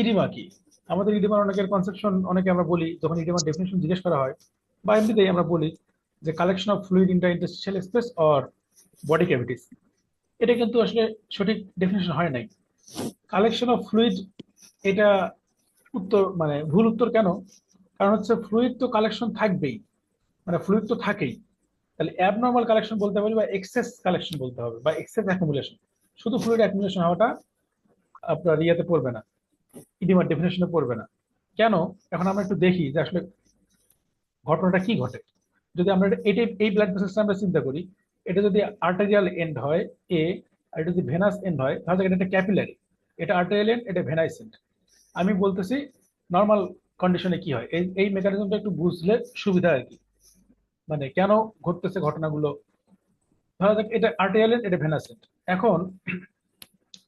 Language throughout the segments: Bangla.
ইডিমা কি? আমাদের ইডিমার অনেকের কনসেপশন অনেকে আমরা বলি, যখন ইডিমার ডেফিনেশন জিজ্ঞেস করা হয়, বা এমনিতেই আমরা বলি যে collection of fluid in interstitial space or body cavities এটা কিন্তু আসলে সঠিক ডেফিনেশন হয় নাই। কালেকশন অফ ফ্লুইড এটা উত্তর মানে ভুল উত্তর কেন? কারণ হচ্ছে ফ্লুইড তো কালেকশন থাকবেই মানে ফ্লুইড তো থাকেই। তাহলে অ্যাবনর্মাল কালেকশন বলতে হবে বা এক্সেস কালেকশন বলতে হবে, বা এক্সেস অ্যাকুমুলেশন শুধু ফ্লুইড অ্যাকুমুলেশন হওয়াটা আপনার ইয়েতে পড়বে না। ইডিমার ডেফিনেশনে পড়বে না। কেন? এখন আমরা একটু দেখি যে আসলে ঘটনাটা কি ঘটে। যদি আমরা এটা এই ব্লাড ভেসেলস আমরা চিন্তা করি, এটা যদি আর্টারিয়াল এন্ড হয় এ আর এটা যদি ভেনাস এন্ড হয়, তাহলে এটা একটা ক্যাপিলারি এটা আর্টারিয়াল এন্ড এটা ভেনাইস এন্ড আমি বলতেছি নর্মাল কন্ডিশনে কি হয়? এই এই মেকানিজমটা একটু বুঝলে সুবিধা আর কি। মানে কেন ঘটতেছে ঘটনাগুলো? ধরা যাক, এটা আর্টারিয়াল এন্ড এটা ভেনাস এন্ড এখন,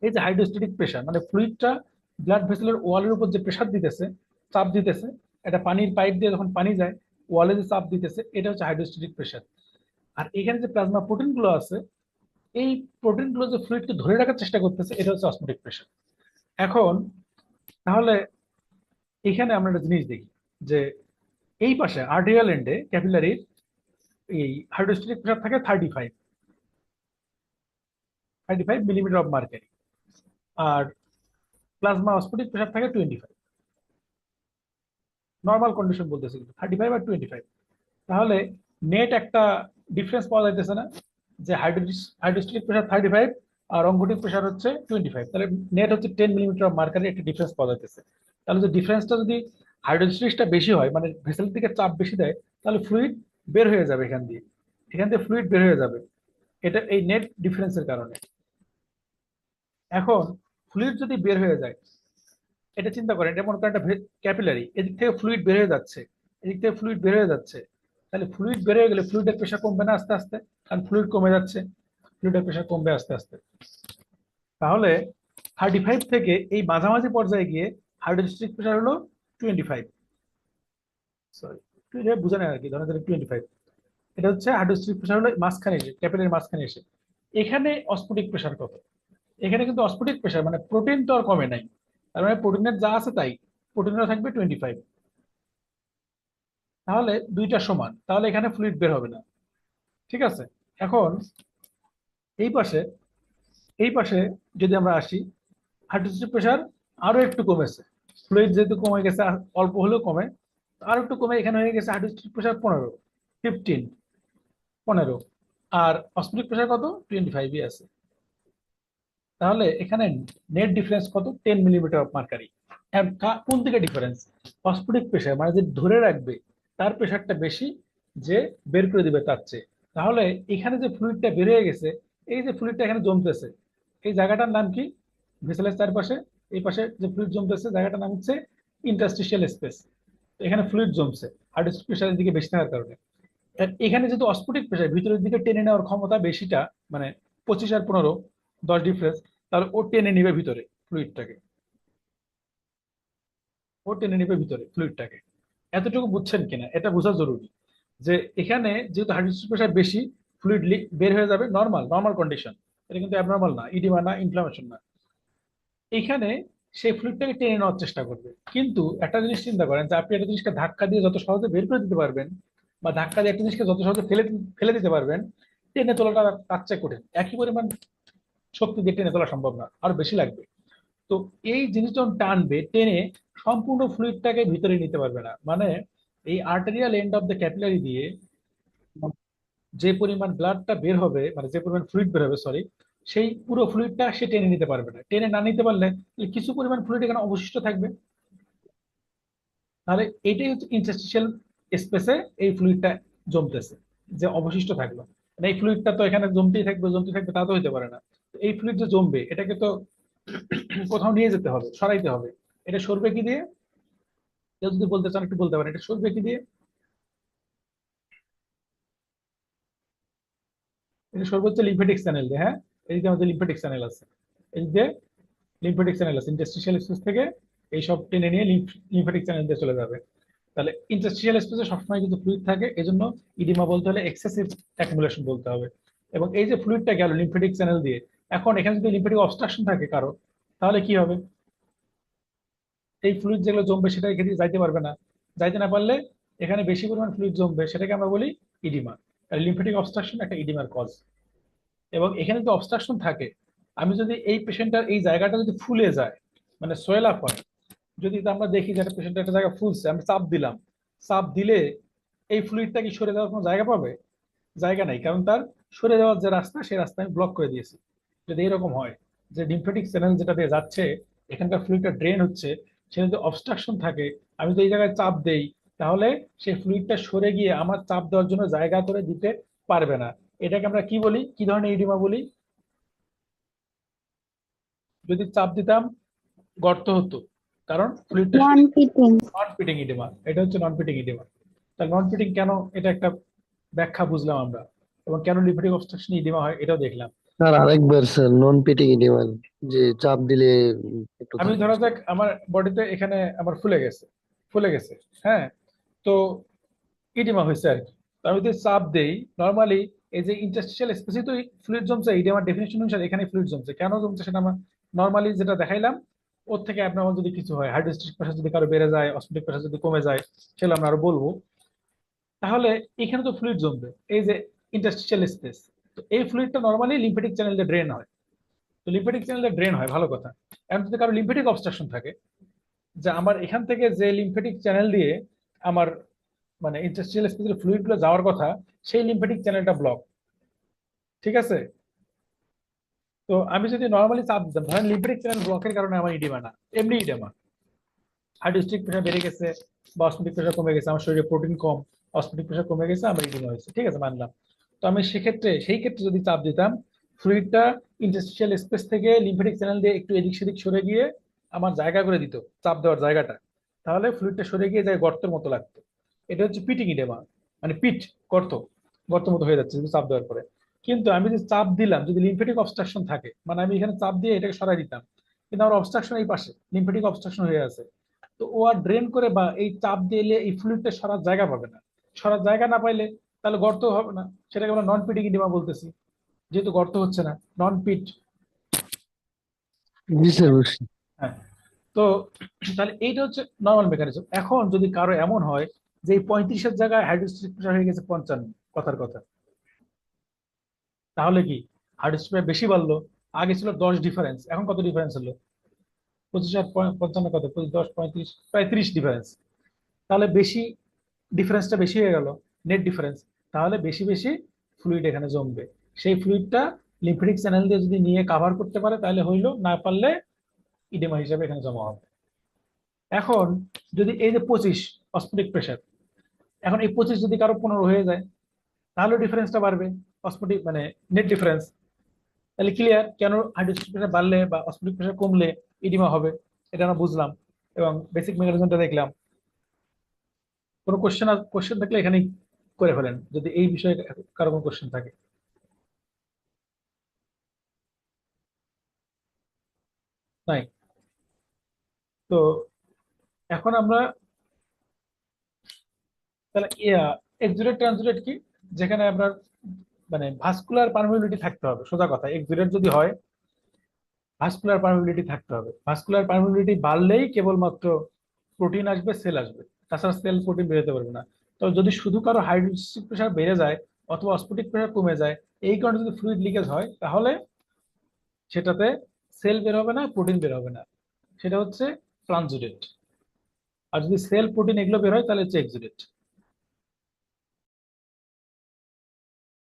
এই যে হাইড্রোস্টেটিক প্রেশার মানে ফ্লুইডটা ব্লাড ভেসেলের ওয়ালের উপর যে প্রেশার দিতেছে, চাপ দিতেছে, এটা পানির পাইপ দিয়ে যখন পানি যায় ওয়ালে যে চাপ দিতেছে, এটা হচ্ছে হাইড্রোস্টেটিক প্রেশার আর এখানে যে প্লাজমা প্রোটিনগুলো আছে, এই প্রোটিনগুলো যে ফ্লুইডকে ধরে রাখার চেষ্টা করতেছে, এটা হচ্ছে অসমোটিক প্রেশার এখন, তাহলে এখানে আমরা একটা জিনিস দেখি, যে এই পাশে আর্টিয়াল এন্ডে ক্যাপিলারির এই হাইড্রোস্টেটিক প্রেশার থাকে thirty five thirty five millimetre of mercury R plasma osmotic pressure থাকে টোয়েন্টি ফাইভ নর্মাল কন্ডিশন বলতেছে কিন্তু থার্টি ফাইভ আর টোয়েন্টি ফাইভ তাহলে নেট একটা ডিফারেন্স পাওয়া যাইতেছে না, যে হাইড্রোস্টিক প্রেশার থার্টি ফাইভ আর অঙ্কটিক প্রেশার হচ্ছে টোয়েন্টি ফাইভ তাহলে নেট হচ্ছে টেন মিলিমিটার মার্কারি একটা ডিফারেন্স পাওয়া যাইতেছে। তাহলে যে ডিফারেন্সটা যদি হাইড্রোস্টেটিক্সটা বেশি হয় মানে ভেসেল থেকে চাপ বেশি দেয়, তাহলে ফ্লুইড বের হয়ে যাবে এখান দিয়ে। এখান দিয়ে ফ্লুইড বের হয়ে যাবে। এটা এই নেট ডিফারেন্সের কারণে। এখন ফ্লুইড যদি বের হয়ে যায়, এটা চিন্তা করেন, এটা মনে করেন একটা ক্যাপিলারি এদিক থেকে ফ্লুইড বের হয়ে যাচ্ছে, এদিক থেকে ফ্লুইড বের হয়ে যাচ্ছে, তাহলে ফ্লুইড বের হয়ে গেলে ফ্লুইডের প্রেশার কমবে না আস্তে আস্তে? কারণ ফ্লুইড কমে যাচ্ছে ফ্লুইডের প্রেশার কমবে আস্তে আস্তে। তাহলে থার্টি ফাইভ থেকে এই মাঝামাঝি পর্যায়ে গিয়ে হাইড্রোস্টিক প্রেশার হলো টোয়েন্টি ফাইভ সরি বুঝে নেয় আর কি, ধরেন টোয়েন্টি ফাইভ এটা হচ্ছে হাইড্রোস্টিক প্রেশার হলো মাঝখানে এসে ক্যাপিলারির মাঝখানে এসে। এখানে অস্ফুটিক প্রেশার কত? এখানে কিন্তু অস্ফুটিক প্রেশার মানে প্রোটিন তো আর কমে নাই। তার মানে প্রোটিনের যা আছে তাই প্রোটিনের থাকবে টোয়েন্টি ফাইভ তাহলে দুইটা সমান, তাহলে এখানে ফ্লুইড বের হবে না। ঠিক আছে? এখন এই পাশে এই পাশে যদি আমরা আসি হাইড্রোস্টিক প্রেশার আরও একটু কমেছে। ফ্লুইড যেহেতু কমে গেছে অল্প হলেও কমে, আরও একটু কমে এখানে হয়ে গেছে হাইড্রোস্টিক প্রেশার পনেরো ফিফটিন পনেরো। আর অস্ফুটিক প্রেশার কত? টোয়েন্টি ফাইভই আছে। তাহলে এখানে নেট ডিফারেন্স কত? টেন মিলিমিটার অফ মার্কারি কোন দিকে ডিফারেন্স অস্ফুটিক প্রেশার মানে যে ধরে রাখবে, তার প্রেশারটা বেশি যে বের করে দিবে তার চেয়ে। তাহলে এখানে যে ফ্লুইডটা বের হয়ে গেছে, এই যে ফ্লুইডটা এখানে জমতেছে, এই জায়গাটার নাম কি? ভেসেলের চারপাশে, এই পাশে যে ফ্লুইড জমতেছে, জায়গাটার নাম হচ্ছে ইন্টারস্টিশিয়াল স্পেস এখানে ফ্লুইড জমছে হাইড্রোস্টিক প্রেশারের দিকে বেশি থাকার কারণে। এখানে যেহেতু অস্ফুটিক প্রেশার ভিতরের দিকে টেনে নেওয়ার ক্ষমতা বেশিটা মানে পঁচিশ আর পনেরো দশ ডিফারেন্স তাহলে ও টেনে নিবে ভিতরে ফ্লুইডটাকে ও টেনে নিবে ভিতরে ফ্লুইডটাকে এতটুকু বুঝছেন কিনা? এটা বোঝা জরুরি যে এখানে যেহেতু হাইড্রোস্টিক প্রেশার বেশি ফ্লুইড বের হয়ে যাবে নর্মাল নর্মাল কন্ডিশন এটা কিন্তু অ্যাবনর্মাল না ইডিমা না ইনফ্লামেশন না। এখানে সেই ফ্লুইডটাকে টেনে নেওয়ার চেষ্টা করবে। কিন্তু একটা জিনিস চিন্তা করেন যে আপনি একটা জিনিসকে ধাক্কা দিয়ে যত সহজে বের করে দিতে পারবেন বা ধাক্কা দিয়ে একটা জিনিসকে যত সহজে ফেলে ফেলে দিতে পারবেন, টেনে তোলাটা তার চেয়ে কঠিন। একই পরিমাণ শক্তি দিয়ে টেনে তোলা সম্ভব না, আরও বেশি লাগবে। তো এই জিনিস যখন টানবে, টেনে সম্পূর্ণ ফ্লুইডটাকে ভিতরে নিতে পারবে না। মানে এই arterial end of the capillary দিয়ে যে পরিমাণ ব্লাডটা বের হবে মানে যে পরিমাণ ফ্লুইড বের হবে সরি সেই পুরো ফ্লুইডটা সে টেনে নিতে পারবে না। টেনে না নিতে পারলে কিছু পরিমাণ ফ্লুইড এখানে অবশিষ্ট থাকবে। তাহলে এটাই হচ্ছে ইন্টারস্টিশিয়াল স্পেসে এই ফ্লুইডটা জমতেছে, যে অবশিষ্ট থাকল। এই ফ্লুইডটা তো এখানে জমতেই থাকবে জমতে থাকবে, তা তো হইতে পারে না। এই ফ্লুইড যে জমবে, এটাকে তো কোথাও নিয়ে যেতে হবে, সরাইতে হবে। এটা সরবে কি দিয়ে? কেউ যদি বলতে চান, একটু বলতে পারেন, এটা সরবে কি দিয়ে? এটা সর্বোচ্চ লিম্ফেটিক চ্যানেল দিয়ে হ্যাঁ? এই যে আমাদের লিম্ফেটিক চ্যানেল আছে। এই যে লিম্ফেটিক চ্যানেল আছে ইন্টারস্টিশিয়াল স্পেস থেকে এই সব টেনে নিয়ে লিম্ফেটিক চ্যানেল দিয়ে চলে যাবে। তাহলে ইন্টারস্টিশিয়াল স্পেসে সবসময় কিন্তু ফ্লুইড থাকে, এজন্য ইডিমা বলতে হলে এক্সেসিভ অ্যাকুমুলেশন বলতে হবে। এবং এই যে ফ্লুইডটা গেল লিম্ফেটিক চ্যানেল দিয়ে এখন এখানে যদি লিম্ফেটিক অবস্ট্রাকশন থাকে কারও, তাহলে কি হবে? এই ফ্লুইড যেগুলো জমবে সেটা এখানে যাইতে পারবে না। যাইতে না পারলে এখানে বেশি পরিমাণ ফ্লুইড জমবে, সেটাকে আমরা বলি ইডিমা লিম্ফেটিক অবস্ট্রাকশন একটা ইডিমার কজ এবং এখানে যদি অবস্ট্রাকশন থাকে, আমি যদি এই পেশেন্টটার এই জায়গাটা যদি ফুলে যায় মানে সোয়েল আপ হয়, যদি আমরা দেখি যে একটা পেশেন্টের একটা জায়গা ফুলছে, আমি চাপ দিলাম, চাপ দিলে এই ফ্লুইডটা কি সরে যাওয়ার কোনো জায়গা পাবে? জায়গা নাই, কারণ তার সরে যাওয়ার যে রাস্তা, সেই রাস্তা আমি ব্লক করে দিয়েছি। যদি এরকম হয় যে লিম্ফেটিক চ্যানেল যেটা দিয়ে যাচ্ছে এখানকার ফ্লুইডটা ড্রেন হচ্ছে সেটা যদি অবস্ট্রাকশন থাকে আমি যদি এই জায়গায় চাপ দেই তাহলে সেই ফ্লুইডটা সরে গিয়ে আমার চাপ দেওয়ার জন্য জায়গা করে দিতে পারবে না। এটাকে আমরা কি বলি? কি ধরনের ইডিমা বলি? যদি চাপ দিতাম গর্ত হতো। কারণ ফ্লুইডটা non fitting non fitting edema এটা হচ্ছে নন ফিটিং ইডিমা তাহলে নন ফিটিং কেন? এটা একটা ব্যাখ্যা বুঝলাম আমরা। এবং কেন লিম্ফেটিক অবস্ট্রাকশন ইডিমা হয় এটাও দেখলাম। স্যার, আরেকবার, স্যার নন পিটিং ইডিমান যে চাপ দিলে একটু আমি। ধরা যাক, আমার বডিতে এখানে আমার ফুলে গেছে ফুলে গেছে হ্যাঁ? তো ইডিমা হয়েছে আর কি। আমি যদি চাপ দেই নর্মালি এই যে ইন্টারস্টিশিয়াল স্পেসে তো ফ্লুইড জমছে ইডিমার ডেফিনেশন অনুসারে এখানে ফ্লুইড জমছে। কেন জমছে সেটা আমরা নর্মালি যেটা দেখাইলাম, ওর থেকে আপনার যদি কিছু হয় হাইড্রোস্টিক প্রেশার যদি কারও বেড়ে যায় অস্মোটিক প্রেশার যদি কমে যায়, সেগুলো আমরা আরও বলব। তাহলে এখানে তো ফ্লুইড জমবে, এই যে ইন্টারস্টিশিয়াল স্পেস তো এই ফ্লুইডটা নর্মালি লিম্ফেটিক চ্যানেল ড্রেন হয়। তো লিম্ফেটিক ড্রেন হয়, ভালো কথা। যদি কারও লিম্ফেটিক অবস্ট্রাকশন থাকে, যে আমার এখান থেকে যে লিম্ফেটিক চ্যানেল দিয়ে আমার মানে ইন্টারস্টিশিয়াল স্পেসের ফ্লুইডগুলো যাওয়ার কথা, সেই লিম্ফেটিক চ্যানেলটা ব্লক ঠিক আছে? তো আমি যদি নর্মালি চাপ দিতাম, ধরেন লিম্ফেটিক চ্যানেল ব্লকের কারণে আমার ইডিমা না, এমনি ইডিমা হার্ডিস্ট্রিক প্রেশার বেড়ে গেছে, বা অস্মোটিক প্রেশার কমে গেছে, আমার শরীরে প্রোটিন কম অস্মোটিক প্রেশার কমে গেছে, আমার ইডিমা হয়েছে। ঠিক আছে, মানলাম। তো আমি সেক্ষেত্রে, সেই ক্ষেত্রে যদি চাপ দিতাম, ফ্লুইডটা ইন্টারস্টিশিয়াল স্পেস থেকে লিম্ফেটিক চ্যানেল দিয়ে একটু এদিক সেদিক সরে গিয়ে আমার জায়গা করে দিত, চাপ দেওয়ার জায়গাটা। তাহলে ফ্লুইডটা সরে গিয়ে যায় গর্তের মতো লাগতো। এটা হচ্ছে পিটিং ইডেমা মানে পিট গর্ত গর্ত মতো হয়ে যাচ্ছে চাপ দেওয়ার পরে। কিন্তু আমি যদি চাপ দিলাম, যদি লিম্ফেটিক অবস্ট্রাকশন থাকে মানে আমি এখানে চাপ দিয়ে এটাকে সরাই দিতাম, কিন্তু আমার অবস্ট্রাকশন এই পাশে লিম্ফেটিক অবস্ট্রাকশন হয়ে আছে, তো ও আর ড্রেন করে বা এই চাপ দিলে এই ফ্লুইডটা সরার জায়গা পাবে না। সরার জায়গা না পাইলে তাহলে গর্ত হবে না। সেটাকে আমরা নন পিটিং ইডিমা বলতেছি। যেহেতু গর্ত হচ্ছে না নন পিট হ্যাঁ। তো তাহলে এইটা হচ্ছে নর্মাল মেকানিজম এখন যদি কারও এমন হয় যে এই পঁয়ত্রিশের জায়গায় হাইড্রোস্ট্রিক প্রেশার হয়ে গেছে পঞ্চান্ন কথার কথা। তাহলে কি? হাইড্রোস্ট্রিক প্রেশার বেশি বাড়লো আগে ছিল দশ ডিফারেন্স এখন কত ডিফারেন্স হলো? পঁচিশ আর পঞ্চান্ন কত? পঁচিশ দশ পঁয়ত্রিশ প্রায় ত্রিশ ডিফারেন্স তাহলে বেশি ডিফারেন্সটা বেশি হয়ে গেল। নেট ডিফারেন্স তাহলে বেশি বেশি ফ্লুইড এখানে জমবে। সেই ফ্লুইডটা লিম্ফেটিক চ্যানেল দিয়ে যদি নিয়ে কাভার করতে পারে, তাহলে হইল না পারলে ইডেমা হিসাবে এখানে জমা হবে। এখন যদি এই যে পঁচিশ অস্মোটিক প্রেশার এখন এই পঁচিশ যদি কারও পনেরো হয়ে যায়, তাহলে ডিফারেন্সটা বাড়বে। অস্মোটিক মানে নেট ডিফারেন্স তাহলে ক্লিয়ার কেন হাইড্রোস্টিক প্রেশার বাড়লে বা অস্মোটিক প্রেশার কমলে ইডিমা হবে, এটা আমরা বুঝলাম এবং বেসিক মেকানিজমটা দেখলাম। কোনো কোশ্চেন কোশ্চেন থাকলে এখানেই করে ফেলেন, যদি এই বিষয়ে কারও কোনো কোশ্চেন থাকে। নাই তো এখন আমরা তাহলে এক্সুরেট ট্রান্সুরেট কি? যেখানে আপনার মানে ভাস্কুলার পারমিবিলিটি থাকতে হবে, সোজা কথা। এক্সুরেট যদি হয় ভাস্কুলার পারমিবিলিটি থাকতে হবে। ভাস্কুলার পারমিবিলিটি বাড়লেই কেবলমাত্র প্রোটিন আসবে সেল আসবে। তাছাড়া সেল প্রোটিন বেরোতে পারবে না। তো যদি শুধু কারও হাইড্রোসিক প্রেশার বেড়ে যায় অথবা অস্ফটিক প্রেশার কমে যায়, এই কারণে যদি ফ্লুইড লিকেজ হয়, তাহলে সেটাতে সেল বের হবে না প্রোটিন বের হবে না। সেটা হচ্ছে ট্রানজুডেট আর যদি সেল প্রোটিন এগুলো বের হয়, তাহলে হচ্ছে এক্সুরেট